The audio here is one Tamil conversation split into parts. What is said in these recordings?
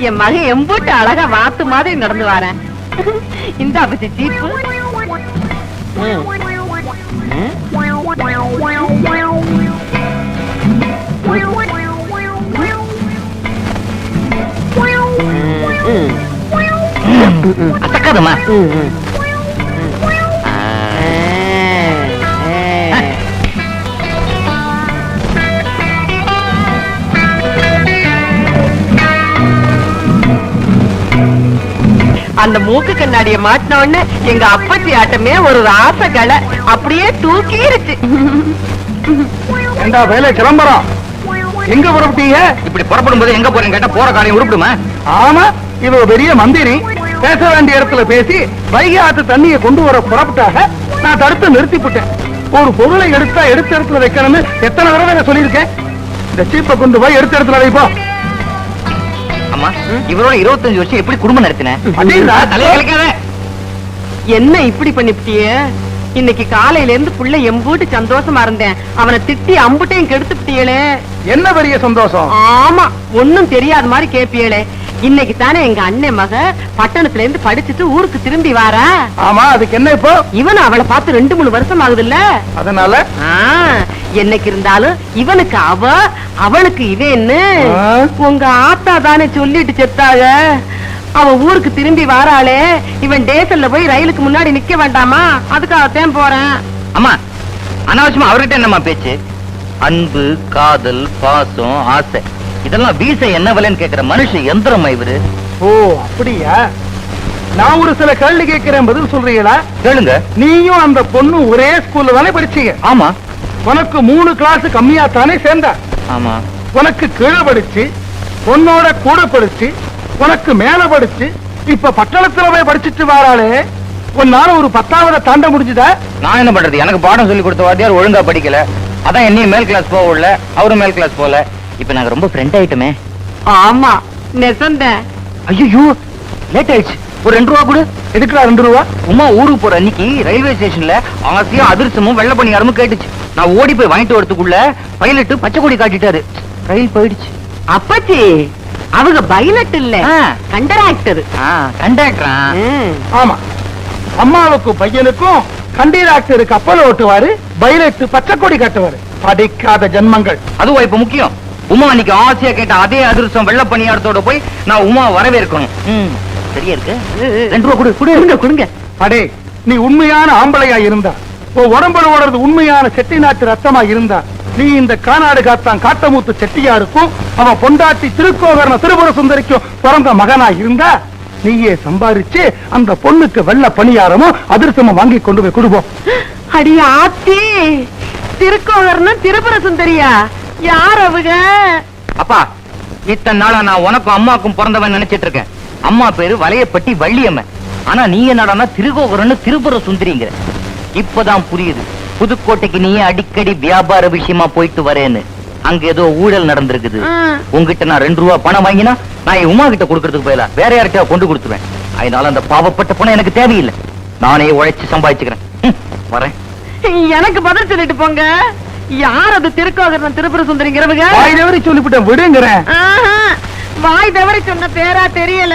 என் மகன் எம்பூட்டு அழகா வாத்து மாதிரி நடந்து வரேன் இந்த அப்பச்சி சீப்பு. அத்தக்காதம்மா அந்த மூக்கு கண்ணாடிய மாட்டின உடனே எங்க அப்பச்சி ஆட்டமே ஒரு ராசகலை அப்படியே தூக்கிருச்சு. ஏண்டா வேலை கிளம்புறோம் எங்க புறப்பட்டீங்க? இப்படி புறப்படும் போது எங்க போறேன்னு கேட்டா போற காரியம் உருப்பிடுமா? ஆமா இவ பெரிய மந்திரி. பேச வேண்டிய இடத்துல பேசி வைகை ஆத்து தண்ணியை கொண்டு வர புறப்பட்டாக நான் தடுத்து நிறுத்திவிட்டேன் ஒரு பொருளை எடுத்தா எடுத்த இடத்துல வைக்கணும்னு எத்தனை தடவை நான் சொல்லியிருக்கேன்? இந்த சீப்பை கொண்டு போய் எடுத்த இடத்துல வைப்போம். அம்மா இவரோட இருபத்தஞ்சு வருஷம் எப்படி குடும்பம் கலைக்காத. என்ன இப்படி பண்ணிவிட்டிய இன்னைக்கு காலையில இருந்து புள்ள எம்பூட்டு சந்தோஷமா இருந்தேன். அவனை திட்டி அம்புட்டையும் கெடுத்துட்டியலே என்ன பெரிய சந்தோஷம்? ஆமா ஒண்ணும் தெரியாத மாதிரி கேப்பியலே இன்னைக்கு தானே எங்க அண்ணன் மக பட்டணத்துல இருந்து படிச்சுட்டு ஊருக்கு திரும்பி வாரா? ஆமா அதுக்கு என்ன இப்போ? இவன் அவளை பார்த்து ரெண்டு மூணு வருஷம் ஆகுதுல்ல? அதனால? ஆ, என்னைக்கு இருந்தாலும் இவனுக்கு அவ அவளுக்கு இவன்னு. உங்க ஆத்தா தானே சொல்லிட்டு செத்தாக. அவ ஊருக்கு திரும்பி வாராளே. இவன் டேசல்ல போய் ரயிலுக்கு முன்னாடி நிக்க வேண்டாமா? அதுக்காகத்தான் போறேன். அம்மா அனாவசியமா அவர்கிட்ட என்னம்மா பேச்சு? அன்பு காதல் பாசம் ஆசை. இதெல்லாம் வீச என்ன விலைன்னு கேக்குற மனுஷன் எந்திரமா இவரு? ஓ அப்படியா? நான் ஒரு சில கேள்வி கேட்கிறேன் பதில் சொல்றீங்களா? கேளுங்க. நீயும் அந்த பொண்ணு ஒரே ஸ்கூல்ல தானே படிச்சீங்க? ஆமா. உனக்கு மூணு கிளாஸ் கம்மியா தானே சேர்ந்தா? ஆமா. உனக்கு கீழே படிச்சு உன்னோட கூட படிச்சு உனக்கு மேல படிச்சு இப்ப பட்டணத்துல போய் படிச்சுட்டு வாராளே உன்னால ஒரு பத்தாவது தாண்ட முடிஞ்சுதா? நான் என்ன பண்றது? எனக்கு பாடம் சொல்லி கொடுத்த வாத்தியார் ஒழுங்கா படிக்கல. அதான் என்னையும் மேல் கிளாஸ் போக விடல அவரும் மேல் கிளாஸ் போல இப்ப நாங்க ரொம்ப ஃப்ரெண்ட் ஆயிட்டோமே. ஆமா நெசந்த ஐயோ லேட் ஆயிடுச்சு. ஒரு ரெண்டு ரூபா கொடு. எடுக்கிறா ரெண்டு ரூபா? உமா ஊருக்கு போற அன்னைக்கு ரயில்வே ஸ்டேஷன்ல ஆசையும் அதிர்ஷ்டமும் வெள்ள பணியாரமும் கேட்டுச்சு. நான் ஓடி போய் வாங்கிட்டு வரதுக்குள்ள பைலட்டு பச்சை கொடி காட்டிட்டாரு. ரயில் போயிடுச்சு. அப்பச்சி அவங்க பைலட் இல்ல. ஆ. கண்டராக்டர். கண்டாக்டரா ஆமா. அம்மாவுக்கும் பையனுக்கும் கண்டீராக்டர் கப்பல் ஓட்டுவாரு பைலட் பச்சை கொடி கட்டுவாரு. படிக்காத ஜென்மங்கள். அதுவா இப்ப முக்கியம்? உமா அன்னைக்கு ஆசையா கேட்ட அதே அதிர்ஷ்டம் வெள்ள பணியாரத்தோட போய் நான் உமா வரவேற்கணும். ம், சரியா இருக்கு. ரெண்டு ரூபா கொடு கொடு கொடுங்க கொடுங்க. அடே நீ உண்மையான ஆம்பளையா இருந்தா. உன் உடம்புல ஓடுறது உண்மையான செட்டி நாட்டு ரத்தமா இருந்தா. நீ இந்த கானாடு காத்தான் காட்டமூத்து செட்டியாருக்கும் அவன் பொண்டாட்டி திருக்கோகரண திருபுர சுந்தரிக்கும் பிறந்த மகனா இருந்தா நீயே சம்பாரிச்சு அந்த பொண்ணுக்கு வெள்ள பணியாரமும் அதிர்ஷ்டமும் வாங்கி கொண்டு போய் கொடுப்போம். அடி ஆத்தி திருக்கோவர்னா திருப்புர சுந்தரியா? யார் அவங்க? அப்பா இத்தனை நாளா நான் உனக்கும் அம்மாக்கும் பிறந்தவன் நினைச்சிட்டு இருக்கேன். அம்மா பேரு வளையப்பட்டி வள்ளியம்மன். ஆனா நீ என்னடான்னா திருகோகரன்னு திருபுர சுந்தரிங்கிற. இப்பதான் புரியுது. புதுக்கோட்டைக்கு நீ அடிக்கடி வியாபார விஷயமா போயிட்டு வரேன்னு. அங்க ஏதோ ஊழல் நடந்திருக்குது. உங்ககிட்ட நான் ரெண்டு ரூபா பணம் வாங்கினா நான் உமா கிட்ட கொடுக்கறதுக்கு பதிலா வேற யார்கிட்ட கொண்டு கொடுத்துருவேன். அதனால அந்த பாவப்பட்ட பணம் எனக்கு தேவையில்லை. நானே உழைச்சு சம்பாதிச்சுக்கிறேன். வரேன். எனக்கு பதில் சொல்லிட்டு போங்க. யார் அது திருக்கோகர்ணன் திருப்புர சுந்தரிங்கிறவங்க? சொல்லிவிட்டேன் விடுங்கிறேன். ஆஹா, வாய் தவறி சொன்ன பேரா தெரியல.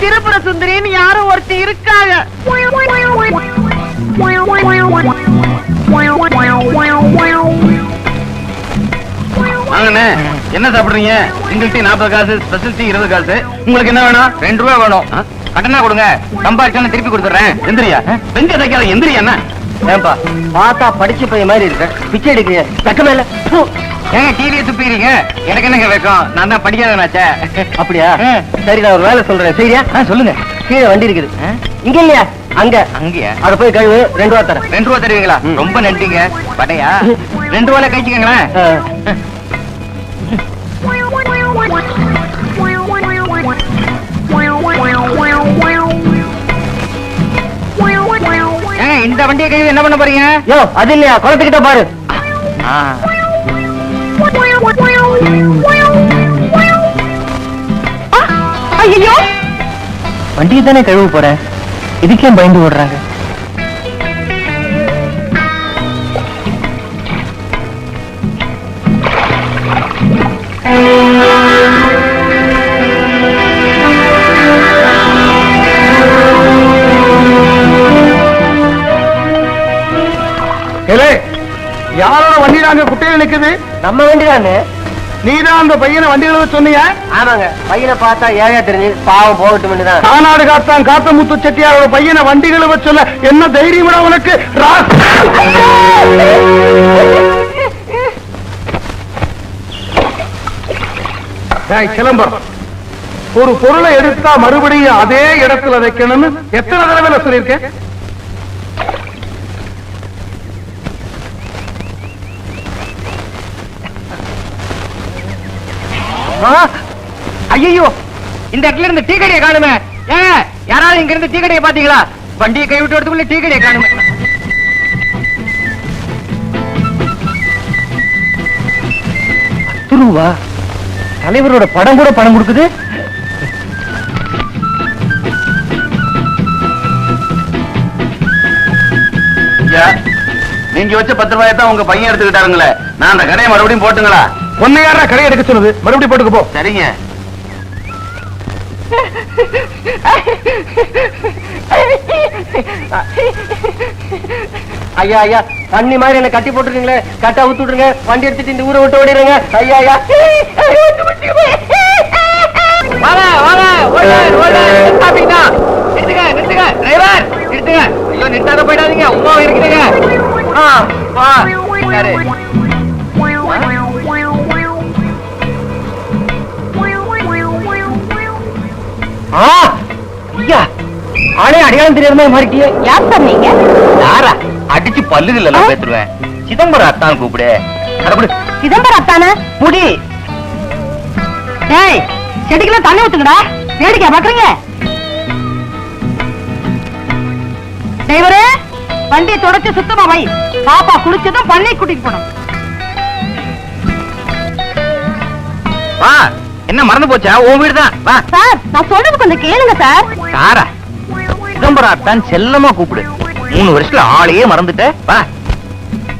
திருப்புர சுந்தரின்னு யாரும் ஒருத்தி இருக்காங்க. வாங்கண்ணே என்ன சாப்பிடுறீங்க? சிங்கிள் டீ நாற்பது காசு ஸ்பெஷல் டீ இருபது காசு. உங்களுக்கு என்ன வேணும்? ரெண்டு ரூபா வேணும். கடனா கொடுங்க. சம்பாதிச்சாலும் திருப்பி கொடுத்துறேன் எந்திரியா? பெஞ்ச தைக்காத எந்திரியா என்ன? ஏன்பா பார்த்தா படிச்ச பையன் மாதிரி இருக்க பிச்சை எடுக்கிறீங்க வெக்கமே இல்ல. ஏங்க டிவியை துப்பிக்கிறீங்க எனக்கு என்னங்க வெக்கம்? நான் தான் படிக்காதனாச்சே அப்படியா? சரி நான் ஒரு வேலை சொல்றேன். சரியா? சொல்லுங்க. கீழே வண்டி இருக்குது. இங்க இல்லையா? அங்க. அங்கயா? அத போய் கழுவு ரெண்டு ரூபா தரேன். ரெண்டு ரூபா தருவீங்களா? ரொம்ப நன்றிங்க. படையா ரெண்டு ரூபாய் கழிச்சுக்கங்களேன். இந்த வண்டியை கழுவி என்ன பண்ண போறீங்க? யோ அது இல்லையா? குளத்துக்கிட்ட பாரு. ஐயோ வண்டியை தானே கழுவு போற இதுக்கே பயந்து ஓடுறாங்க Hello. நிக்குது? நம்ம வண்டிதானே. நீதான் அந்த பையனை வண்டிகளை சொன்னியா? ஆமாங்க. பையனை பார்த்தா ஏழையா தெரிஞ்சு பாவம் போகட்டும் தான். கானாடு காத்தான் காத்தமுத்து செட்டியாரோட பையனை வண்டிகளை வச்சு சொல்ல என்ன தைரியம் உனக்கு? சிலம்பரம் ஒரு பொருளை எடுத்தா மறுபடியும் அதே இடத்துல வைக்கணும்னு எத்தனை தடவை சொல்லியிருக்கேன்? ஐயோ இந்த இடத்துல இருந்து டீ கடையை காணுமே. ஏங்க யாராவது இங்க இருந்து டீ கடையை பாத்தீங்களா வண்டியை கை விட்டு வரதுக்குள்ள டீ கடையை காணுமே. துருவா தலைவரோட படம் கூட பணம் கொடுக்குது. நீங்க வச்ச பத்து ரூபாய் தான் உங்க பையன் எடுத்துக்கிட்டாருங்களே. நான் அந்த கடையை மறுபடியும் போட்டுங்களா? உன்னை யாரா கடை எடுக்க சொன்னது மறுபடியும் போட்டுக்கு போ. சரிங்க. ஐயா ஐயா தண்ணி மாதிரி என்ன கட்டி போட்டுருக்கீங்களே. கட்டா ஊத்து விட்டுருங்க. வண்டி எடுத்துட்டு இந்த ஊரை விட்டு ஓடிடுங்க ஐயா ஐயா. வாங்க வாங்க. ஓடர் ஓடர் நிறுத்தாதீங்கண்ணா நிறுத்துங்க நிறுத்துங்க. டிரைவர் நிறுத்துங்க. ஐயோ நிறுத்தாத போயிடாதீங்க. உமா இருக்குதுங்க ஆ வா. ஐயா ஆளே அடையாளம் தெரியாத மாதிரி மாறிட்டியே. யார் சார் நீங்க? யாரா? அடிச்சு பல்லுகள் எல்லாம் பேத்துருவேன் சிதம்பரம் அத்தான் கூப்பிடு. சிதம்பரம் அத்தானே? முடி செடிக்கெல்லாம் தண்ணி ஊத்துங்கடா. வேடிக்கை பாக்குறீங்க? டிரைவரே வண்டியை தொடச்சு சுத்தமா வை. பாப்பா குளிச்சதும் பண்ணை கூட்டிட்டு போனோம் என்ன மறந்து போச்சா? உன் வீடு தான் வா. சார் நான் சொல்றது கொஞ்சம் கேளுங்க சார். சாரா சிதம்பரம் அத்தான் செல்லமா கூப்பிடு. மூணு வருஷத்துல ஆளையே மறந்துட்ட. வா.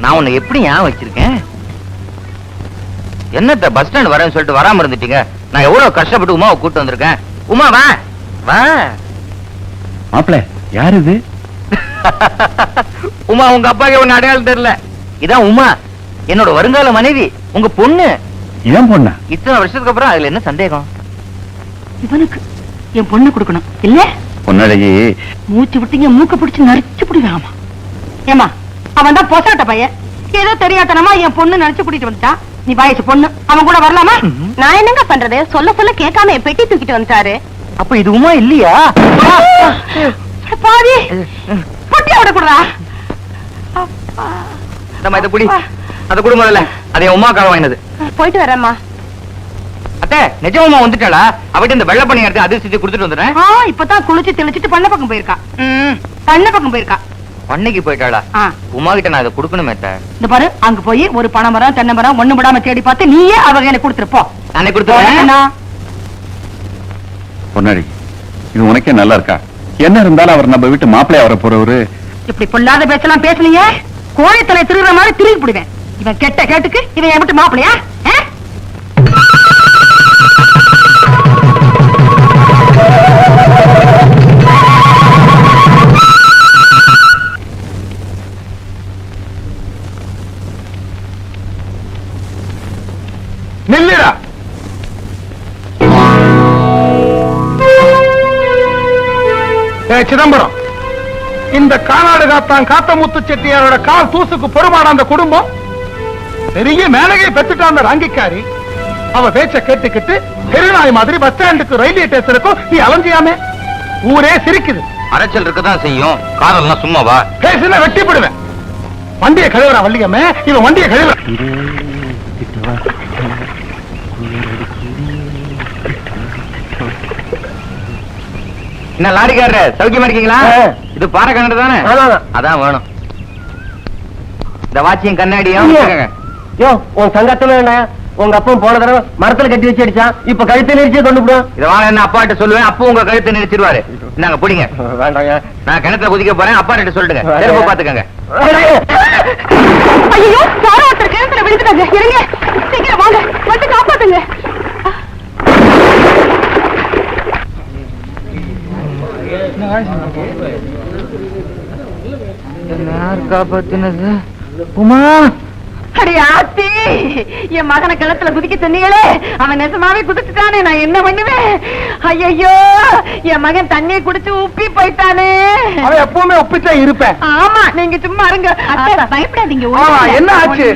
நான் உன்னை எப்படி ஞாபகம் வச்சிருக்கேன்? என்னத்த பஸ் ஸ்டாண்ட் வரேன்னு சொல்லிட்டு வராம இருந்துட்டீங்க? நான் எவ்வளவு கஷ்டப்பட்டு உமாவை கூட்டு வந்திருக்கேன்? உமா வா. வா. மாப்பிள யார் இது? உமா உங்க அப்பாக்கு ஒன்னு அடையாளம் தெரியல. இதான் உமா. என்னோட வருங்கால மனைவி. உங்க பொண்ணு. ஏன் பொண்ணா? இத்தனை வருஷத்துக்கு அப்புறம் அதுல என்ன சந்தேகம்? இவனுக்கு என் பொண்ணு கொடுக்கணும். இல்ல? பொன்னழகி மூச்சு விட்டீங்க மூக்க பிடிச்சு நரிச்சு பிடிவாமா ஏமா அவன் தான் பொசாட்ட பையன். ஏதோ தெரியாதனமா என் பொண்ணு நினைச்சு கூட்டிட்டு வந்துட்டான் நீ வயசு பொண்ணு அவன் கூட வரலாமா? நான் என்னங்க பண்றது? சொல்ல சொல்ல கேட்காம என் பெட்டி தூக்கிட்டு வந்துட்டாரு. அப்ப இது உமா இல்லையா? பாதி பொட்டியா விடக்கூடாதா? நம்ம இதை புடி. அத குடு முதல்ல. அதை என் உமாக்காக வாங்கினது. போயிட்டு வரேம்மா. அத்தை நிஜமா வந்துட்டாளா? அவட்ட இந்த வெள்ளை பண்ணி எடுத்து அதிர்ஷ்டத்தை கொடுத்துட்டு வந்துடுறேன். ஆ இப்பதான் குளிச்சு தெளிச்சிட்டு பண்ண பக்கம் போயிருக்கா. ம், பண்ண பக்கம் போயிருக்கா. பண்ணைக்கு போயிட்டாளா? உமா கிட்ட நான் இதை கொடுக்கணுமே. இந்த பாரு அங்க போய் ஒரு பனை மரம் தென்னை மரம் ஒண்ணு விடாம தேடி பார்த்து நீயே அவங்க எனக்கு கொடுத்துருப்போ நானே கொடுத்துறேன். பொன்னழகி இது உனக்கே நல்லா இருக்கா? என்ன இருந்தாலும் அவர் நம்ம வீட்டு மாப்பிள்ளையா வர போறவரு. இப்படி பொல்லாத பேச்செல்லாம் பேசுனீங்க? கோழி தலை திருடுற மாதிரி திரும்பி போடுவேன் இவன் கெட்ட கேட்டுக்கு இவன் என் மட்டும் மாப்பிளையா நில்லுடா. சிதம்பரம் இந்த காணாடு காத்தான் காத்தமுத்து செட்டியாரோட கால் தூசுக்கு பொறுமான அந்த குடும்பம் பெரிய மேலகை பெற்றுட்டான் அந்த ராங்கிக்காரி. அவ பேச்ச கேட்டுக்கிட்டு பெருநாய் மாதிரி பஸ் ஸ்டாண்டுக்கு ரயில்வே ஸ்டேஷனுக்கும் நீ அலைஞ்சியாமே? ஊரே சிரிக்குது. அரைச்சல் இருக்கதான் செய்யும். காரெல்லாம் சும்மாவா? பேசுனா வெட்டி போடுவேன் வண்டியை கழுவுறா வள்ளியம்மே. இவன் வண்டியை கழுவுற. என்ன லாரிக்காரர் சௌக்கியமா இருக்கீங்களா. இது பாறை கண்ணாடி தானே. அதான் வேணும். இந்த வாட்சியும் கண்ணாடியும். யோ உன் சங்கத்தமே வேண்டாம் உங்க அப்பன் போன தடவை மரத்துல கட்டி வச்சு அடிச்சான் இப்ப கழுத்தை நெரிச்சே கொண்டு விடும் இத வாங்க என்ன அப்பாட்ட சொல்லுவேன். அப்போ உங்க கழுத்தை நிறுத்திடுவாரு நாங்க பிடிங்க. வேண்டாங்க. நான் கிணத்துல குதிக்க போறேன். அப்பா கிட்ட சொல்லிடுங்க. திரும்ப பாத்துக்கங்க ஐயோ யாரோ ஒருத்தர் கிணத்துல விழுந்துட்டாங்க. இருங்க. சீக்கிரம் வாங்க. வந்து காப்பாத்துங்க. யார் காப்பாத்தினது? உமா! அடி ஆத்தி என் மகனை கிணத்துல குதிக்க சொன்னீங்களே அவன் நெசமாவே குதிச்சுட்டானே நான் என்ன பண்ணுவேன்? ஐயோ என் மகன் தண்ணியை குடிச்சு உப்பி போயிட்டானே. அவன் எப்பவுமே ஒப்பித்தான் இருப்பேன். ஆமா நீங்க சும்மா இருங்க. பயப்படாதீங்க என்ன ஆச்சு?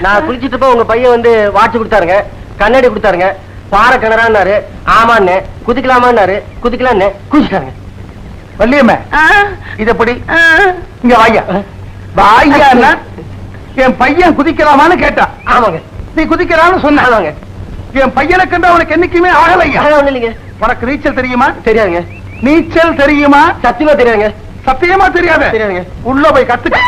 நான் குளிச்சிட்டு உங்க பையன் வந்து வாட்ச் கொடுத்தாருங்க. கண்ணாடி கொடுத்தாருங்க. பாறை கிணறான்னாரு. ஆமான்னு குதிக்கலாமான்னாரு. குதிக்கலான்னு குதிச்சிட்டாருங்க வள்ளியம்மே ஆ, இது எப்படி ஆ. இங்க வாயா வாயான்னா என் பையன் குதிக்கலாமான்னு கேட்டான் ஆமாங்க. நீ குதிக்கலாம்னு சொன்ன. ஆமாங்க. என் பையனை கண்டு அவனுக்கு என்னைக்குமே ஆகலையா? இல்லைங்க. உனக்கு நீச்சல் தெரியுமா? தெரியாதுங்க. நீச்சல் தெரியுமா? சத்தியமா தெரியாதுங்க. சத்தியமா தெரியாத. தெரியாதுங்க. உள்ள போய் கத்துக்க.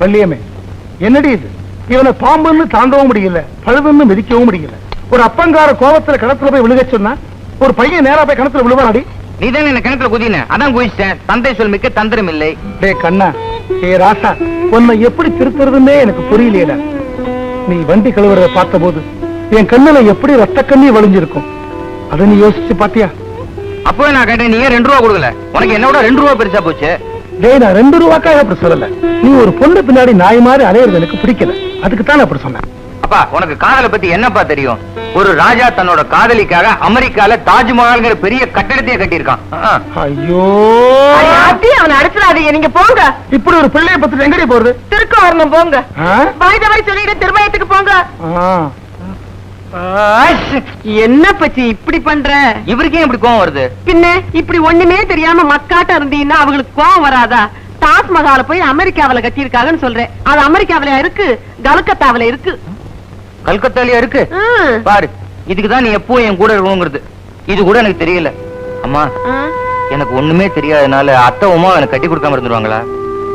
வள்ளியம்மே என்னடி இது? இவனை பாம்புன்னு தாண்டவும் முடியல பழுதுன்னு மிதிக்கவும் முடியல. ஒரு அப்பங்கார கோபத்துல கிணத்துல போய் விழுக சொன்னா ஒரு பையன் நேரா போய் கிணத்துல விழுவாடி நீ தானே என்ன கிணத்துல குதின? அதான் குதிச்சிட்டேன். தந்தை சொல் மிக்க தந்திரம் இல்லை. டே கண்ணா ஏ ராசா உன்னை எப்படி திருத்துறதுன்னே எனக்கு புரியலையடா. நீ வண்டி கழுவுறத பார்த்தபோது என் கண்ணுல எப்படி ரத்த கண்ணி வழிஞ்சிருக்கும்? அதை நீ யோசிச்சு பாத்தியா? அப்பவே நான் கேட்டேன் நீ ரெண்டு ரூபா கொடுக்கல? உனக்கு என்னோட ரெண்டு ரூபா பெருசா போச்சு. டேய் நான் ரெண்டு ரூபாக்காக அப்படி சொல்லல. நீ ஒரு பொண்ணு பின்னாடி நாய் மாதிரி அலையிறது எனக்கு பிடிக்கல. அதுக்கு தான் அப்படி சொன்னேன். அப்பா உனக்கு காதலை பத்தி என்னப்பா தெரியும்? ஒரு ராஜா தன்னோட காதலிக்காக அமெரிக்கால தாஜ்மஹால்ங்கிற பெரிய கட்டடத்தையே கட்டியிருக்கான். ஐயோ! அப்படியே அவனை அடிச்சிடாதீங்க நீங்க போங்க. இப்படி ஒரு பிள்ளைய பத்தி எங்கடி போறது? திருக்க வரணும் போங்க. ஆ? வாய்த வாய் சொல்லிட்டு திருமயத்துக்கு போங்க. என்ன பச்சி இப்படி பண்ற? இவருக்கே இப்படி கோவம் வருது? பின்ன இப்படி ஒண்ணுமே தெரியாம மக்காட்ட இருந்தீங்கன்னா அவங்களுக்கு கோவம் வராதா? தாஜ்மஹால போய் அமெரிக்காவில கட்டியிருக்காங்கன்னு சொல்றேன். அது அமெரிக்காவில இருக்கு? கல்கத்தாவில இருக்கு. கல்கத்தாலயா இருக்கு. பாரு இதுக்குதான் நீ எப்பவும் என் கூட இருக்கணுங்கிறது. இது கூட எனக்கு தெரியல. அம்மா. எனக்கு ஒண்ணுமே தெரியாதனால அத்தை உமா எனக்கு கட்டி கொடுக்காம இருந்துருவாங்களா?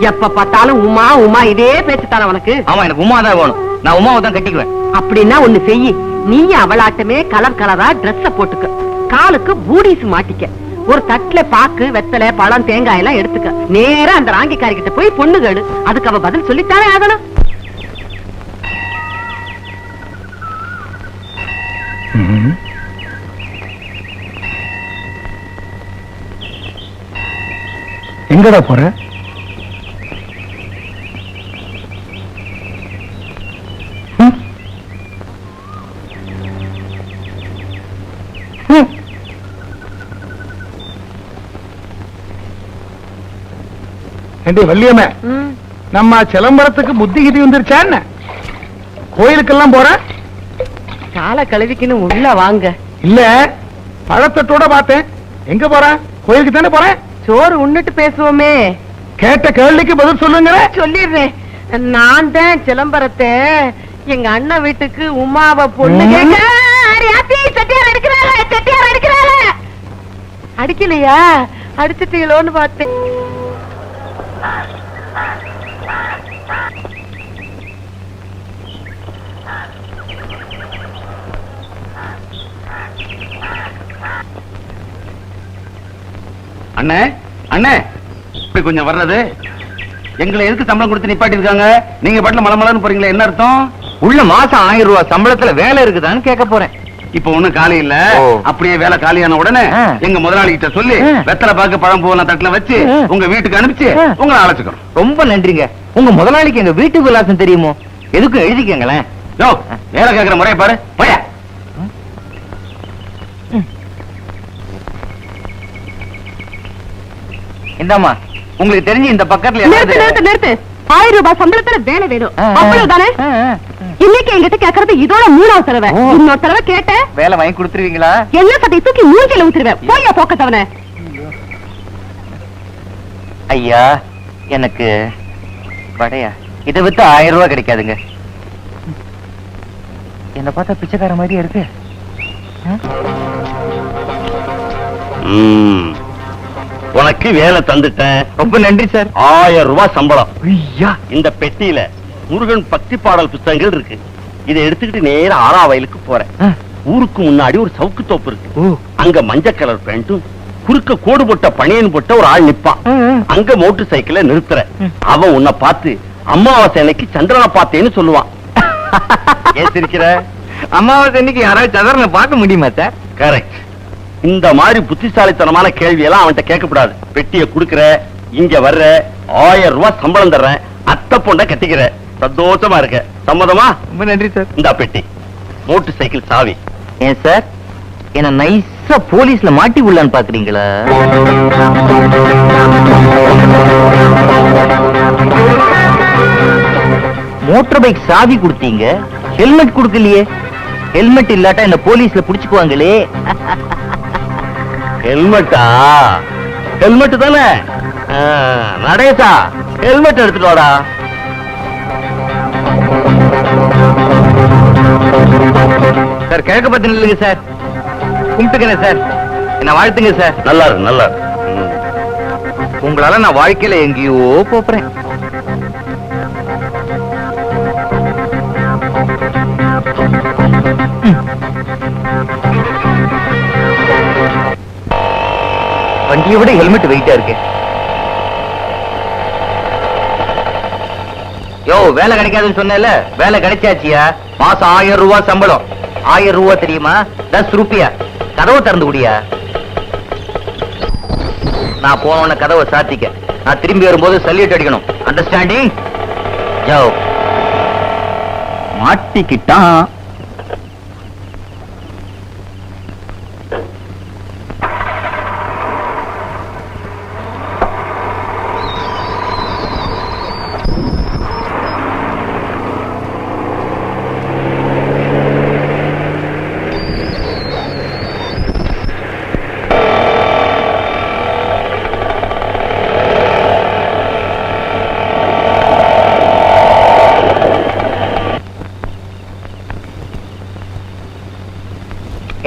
எப்ப பார்த்தாலும் உமா உமா இதே பேச்சு தானே உனக்கு. ஆமா எனக்கு உமா தான் வேணும். நான் உமாவை தான் கட்டிக்குவேன். அப்படின்னா ஒண்ணு செய்யி. நீ அவளாட்டமே கலர் கலரா Dress-அ போட்டுக்க. காலுக்கு பூடிஸ் மாட்டிக்க. ஒரு தட்டுல பாக்கு வெத்தலை பழம் தேங்காய் எல்லாம் எடுத்துக்க. நேரா அந்த ராங்கிக்காரி கிட்ட போய் பொண்ணு கேடு அதுக்கு அவ பதில் சொல்லித்தானே ஆகணும். எங்கடா போற? வள்ளியம்மே நம்ம சிலம்பரத்துக்கு புத்தி கிதி வந்துருச்சா என்ன? கோயிலுக்கெல்லாம் போற? காலை கழுவிக்கின்னு உள்ள வாங்க. இல்ல பழத்தட்டோட பார்த்தேன். எங்க போற? கோயிலுக்கு தானே போறேன் சோறு உண்ணுட்டு பேசுவோமே. கேட்ட கேள்விக்கு பதில் சொல்லுங்க சொல்லிடுறேன். நான் தான் சிலம்பரத்தை. எங்க அண்ணன் வீட்டுக்கு உமாவ பொண்ணு. அடிக்கலையா? அடிச்சிட்டீங்களோன்னு பார்த்தேன். அண்ணே அண்ணே இப்படி கொஞ்சம் வர்றது? எங்களை எதுக்கு சம்பளம் கொடுத்து நிப்பாட்டி இருக்காங்க நீங்க பாட்டுல மலமலன்னு போறீங்களே என்ன அர்த்தம்? உள்ள மாசம் ஆயிரம் ரூபாய் சம்பளத்துல வேலை இருக்குதான்னு கேட்க போறேன். இப்ப ஒண்ணும் காலி இல்ல. அப்படியே வேலை காலியான உடனே. எங்க முதலாளி கிட்ட சொல்லி. வெத்தலை பாக்கு பழம் பூவெல்லாம் தட்டுல வச்சு. உங்க வீட்டுக்கு அனுப்பிச்சு. உங்களை அழைச்சுக்கிறோம். ரொம்ப நன்றிங்க. உங்க முதலாளிக்கு எங்க வீட்டு விலாசம் தெரியுமோ? எதுக்கும் எழுதிக்கங்களேன்? வேலை கேக்குற முறைய பாரு. போயா. இந்தாம்மா உங்களுக்கு தெரிஞ்சு இந்த பக்கத்துல நிறுத்து நிறுத்து நிறுத்து. ஆயிரம் ரூபாய் சம்பளத்துல வேலை வேணும். அவ்வளவுதானே. இன்னைக்கு என்கிட்ட கேக்குறது இதோட மூணாவது தடவை. இன்னொரு தடவை கேட்ட வேலை வாங்கி கொடுத்துருவீங்களா? என்ன சட்டை தூக்கி மூஞ்சில ஊத்துருவேன். போயா போக்கத்தவன ஐயா எனக்கு வடையா? இதை வித்து ஆயிரம் ரூபாய் கிடைக்காதுங்க. என்ன பார்த்தா பிச்சைக்கார மாதிரியே இருக்கு. உனக்கு வேலை தந்துட்டேன். ரொம்ப நன்றி சார். ஆயிரம் ரூபாய் சம்பளம். ஐயா. இந்த பெட்டியில முருகன் பக்தி பாடல் புத்தகங்கள் இருக்கு. இதை எடுத்துக்கிட்டு நேரா ஆறா வயலுக்கு போறேன். ஊருக்கு முன்னாடி ஒரு சவுக்கு தோப்பு இருக்கு. அங்க மஞ்சள் கலர் பேண்ட்டும் குறுக்க கோடு போட்ட பனியன் போட்ட ஒரு ஆள் நிப்பான். அங்க மோட்டர் சைக்கிள நிறுத்துற அவன் உன்னை பார்த்து அமாவாசை அன்னைக்கு சந்திரனை பார்த்தேன்னு சொல்லுவான். ஏன் சிரிக்கிற? அமாவாசை இன்னைக்கு யாராவது சதரனை பார்க்க முடியுமா சார்? கரெக்ட் இந்த மாதிரி புத்திசாலித்தனமான கேள்வி எல்லாம் அவன்கிட்ட கேட்கக்கூடாது. பெட்டியை குடுக்கற இங்க வர்ற ஆயிரம் ரூபாய் சம்பளம் தர்றேன் அத்தை பொண்ண கட்டிக்கிற. சந்தோஷமா இருக்க. சம்மதமா? ரொம்ப நன்றி சார். இந்த பெட்டி. மோட்டார் சைக்கிள் சாவி. ஏன் சார்? என்ன நைஸா போலீஸ்ல மாட்டி விடலான்னு பாக்குறீங்களா? மோட்டார் பைக் சாவி கொடுத்தீங்க. ஹெல்மெட் கொடுக்கலையே. ஹெல்மெட் இல்லாட்டா என்ன போலீஸ்ல புடிச்சுக்குவாங்களே. ஹெல்மெட்டா? ஹெல்மெட் தானே? நடேசா ஹெல்மெட் எடுத்துட்டு வாடா. சார் கிழக்கு பத்தி நில்லுங்க சார். கும்பிட்டுக்கிறேன் சார். என்ன வாழ்த்துங்க சார். நல்லா இருக்கு நல்லா இருக்கு. உங்களால நான் வாழ்க்கையில எங்கேயோ போறேன் வண்டியை விட ஹெல்மெட் வெயிட்டா இருக்கு. யோ வேலை கிடைக்காதுன்னு சொன்னேல வேலை கிடைச்சாச்சியா? மாசம் ஆயிரம் ரூபாய் சம்பளம். ஆயிரம் ரூபாய் தெரியுமா? தஸ் ரூபியா கதவை திறந்து குடியா? நான் போன கதவை சாத்திக்க. நான் திரும்பி வரும்போது சல்யூட் அடிக்கணும். அண்டர்ஸ்டாண்டிங் யோ. மாட்டிக்கிட்டான்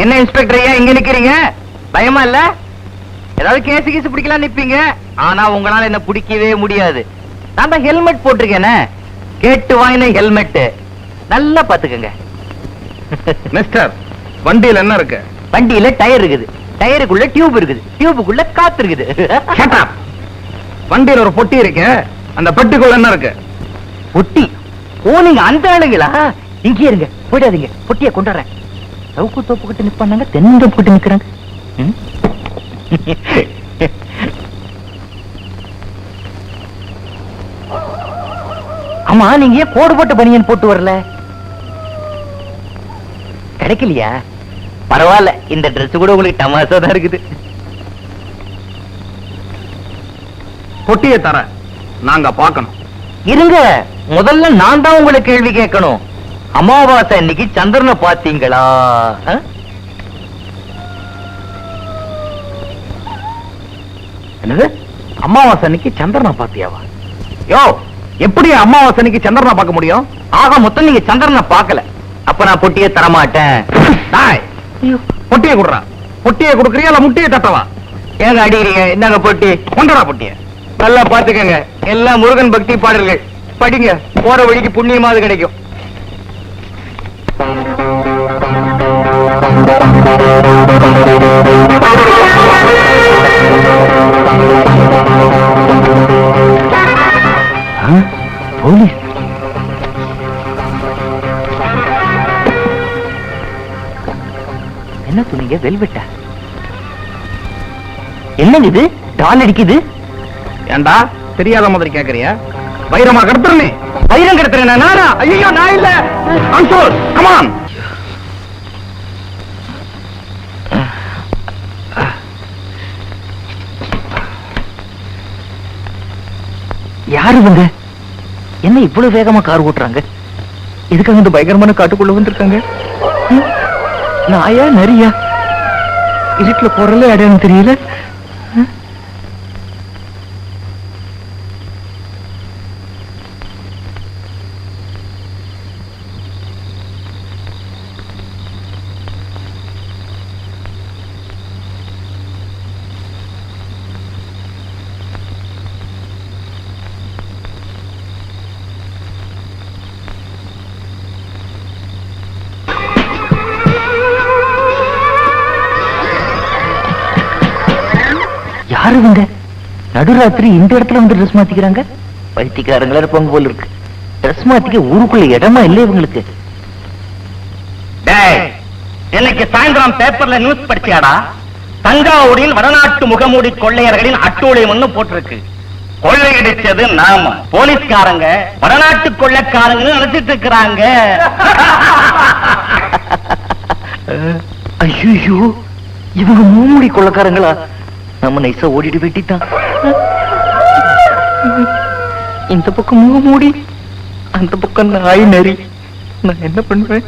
என்ன இன்ஸ்பெக்டர் ஐயா இங்க நிக்கிறீங்க? பயமா இல்ல? ஏதாவது கேஸ் கீஸ் பிடிக்கலாம் நிப்பீங்க? ஆனா உங்களால என்ன பிடிக்கவே முடியாது. நான் தான் ஹெல்மெட் போட்டிருக்கேனே? கேட்டு வாங்கின ஹெல்மெட் நல்லா பாத்துக்கங்க. மிஸ்டர் வண்டியில என்ன இருக்கு? வண்டியில டயர் இருக்குது. டயருக்குள்ள டியூப் இருக்குது. டியூபுக்குள்ள காத்து இருக்குது. வண்டியில ஒரு பொட்டி இருக்கு. அந்த பெட்டிக்குள்ள என்ன இருக்கு? பொட்டி? ஓ நீங்க அந்த ஆளுங்களா? இங்கே இருங்க. போயிடாதீங்க. பொட்டியை கொண்டாடுறேன் சவுக்கு தோப்பு கிட்ட நிப்பாங்க தென்னந்தோப்பு கிட்ட நிக்கிறாங்க? ஆமா நீங்க ஏன் கோடு போட்ட பனியன் போட்டு வரல? கிடைக்கலையா? பரவாயில்ல இந்த Dress கூட உங்களுக்கு தமாசா தான் இருக்குது. பொட்டியை தர நாங்க பார்க்கணும். இருங்க முதல்ல நான் தான் உங்களை கேள்வி கேட்கணும். அமாவாசை அன்னைக்கு சந்திரனை பாத்தீங்களா? என்னது? அமாவாசை அன்னைக்கு சந்திரனை பாத்தியாவா யோ எப்படி அமாவாசை அன்னைக்கு சந்திரனை பார்க்க முடியும்? ஆக மொத்தம் நீங்க சந்திரனை பார்க்கல. அப்ப நான் பொட்டியை தரமாட்டேன். டாய் பொட்டியை குடுறா. பொட்டியை குடுக்கறியா இல்ல முட்டியை தட்டவா? ஏங்க அடிக்கிறீங்க? என்னங்க பொட்டி? கொண்டடா பொட்டியை. நல்லா பாத்துக்கங்க எல்லாம் முருகன் பக்தி பாடல்கள். படிங்க. போற வழிக்கு புண்ணியமாவது கிடைக்கும். போலீஸ். என்ன துணிங்க? வெல்வெட்டா. என்னங்க இது? டால் அடிக்குது? ஏண்டா தெரியாத மாதிரி கேக்குறியா? வைரமா கடத்துறனே. வைரம் கிடத்துறேன் நானா ஐயோ நான் இல்ல. அம்சோர் கமான் யாரு இவங்க? என்ன இவ்வளவு வேகமா கார் ஓட்டுறாங்க? எதுக்காக இந்த பயங்கரமான காட்டுக்குள்ள வந்திருக்காங்க? நாயா நரியா? இருட்டுல போறல அடையான்னு தெரியல. யாரு இவங்க நடுராத்திரி இந்த இடத்துல வந்து ட்ரெஸ் மாத்திக்கிறாங்க? பைத்தியக்காரங்களா இருப்பாங்க போல இருக்கு. ட்ரெஸ் மாத்திக்க ஊருக்குள்ள இடமா இல்லை இவங்களுக்கு? டேய் இன்னைக்கு சாயந்தரம் பேப்பர்ல நியூஸ் படிச்சியாடா? தஞ்சாவூரில் வடநாட்டு முகமூடி கொள்ளையர்களின் அட்டூழியம்னு போட்டிருக்கு. கொள்ளையடிச்சது நாம. போலீஸ்காரங்க வடநாட்டு கொள்ளைக்காரங்க நினைச்சிட்டு இருக்கிறாங்க. ஐயோ இவங்க மூமுடி கொள்ளக்காரங்களா? நம்ம நைசா ஓடிட்டு வெட்டித்தான் இந்த பக்கம் மூடி அந்த பக்கம் நாய் நரி. நான் என்ன பண்ணுவேன்?